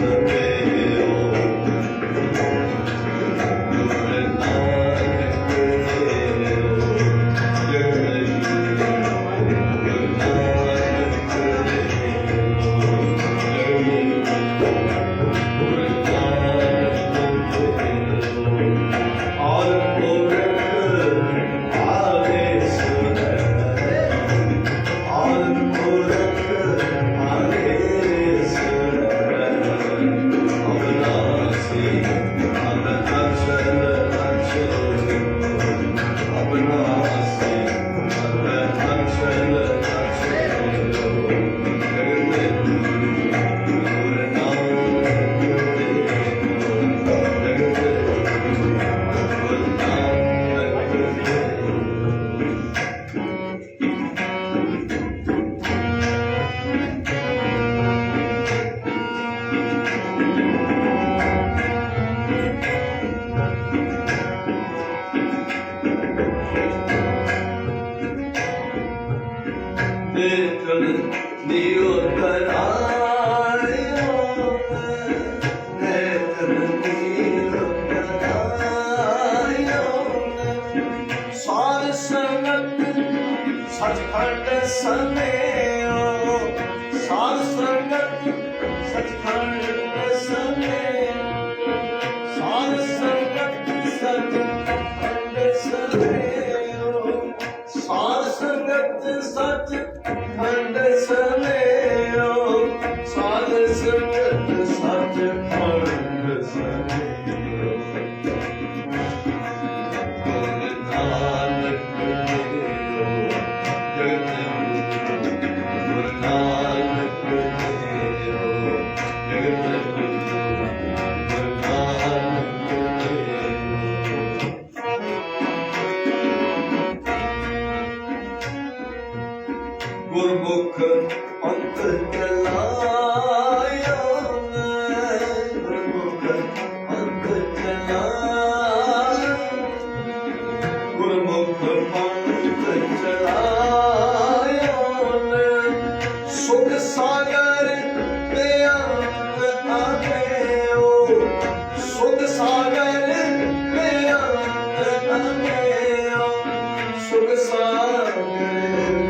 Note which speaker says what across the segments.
Speaker 1: ਦੇਖਣ ਦੀ ਸਚਖੰਡ ਸਮੇਓ ਸਾਧ ਸੰਗਤ ਸਚਖੰਡ 그러면 ਗੁਰਮੁਖ ਅੰਤ ਚਲਾਇਆ ਗੁਰਮੁਖ ਅੰਤ ਚਲਾਇਆ। ਗੁਰਮੁਖ ਅੰਤ ਚਲਾਇਆ ਸੁਖ ਸਾਗਰ ਤੇ ਅੰਤ ਆਗਿਓ ਸੁਖ ਸਾਗਰ ਤੇ ਅੰਤ ਆਗਿਓ ਸੁਖ ਸਾਗਰ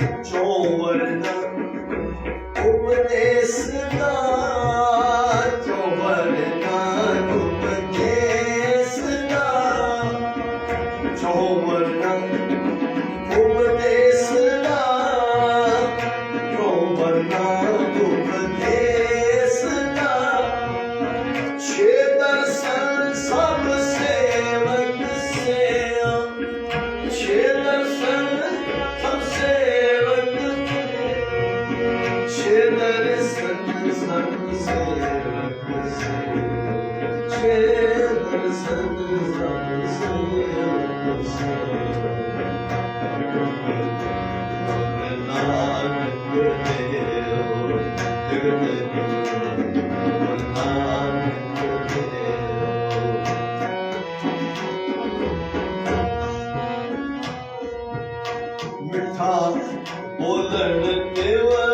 Speaker 1: ਅਰਥ ਅੰਤੇਓ ਅਗਮ ਅਗੋਚਰ ਅਰਥ ਅੰਤੇਓ ਉਪਦੇਸ ਦਾ ਚੋਵਰਨ ਉਪਦੇਸ ਦਾ ਚੋਵਰਨ ਉਪਦੇਸ ਉਪਦੇਸ ਦਾ ਛੇ ਦਰਸ਼ਨ ਸਭ ਸੇਵਕ ਸੇਆ ਛੇ ਦਰਸ਼ਨ ਸਭ Olur mu?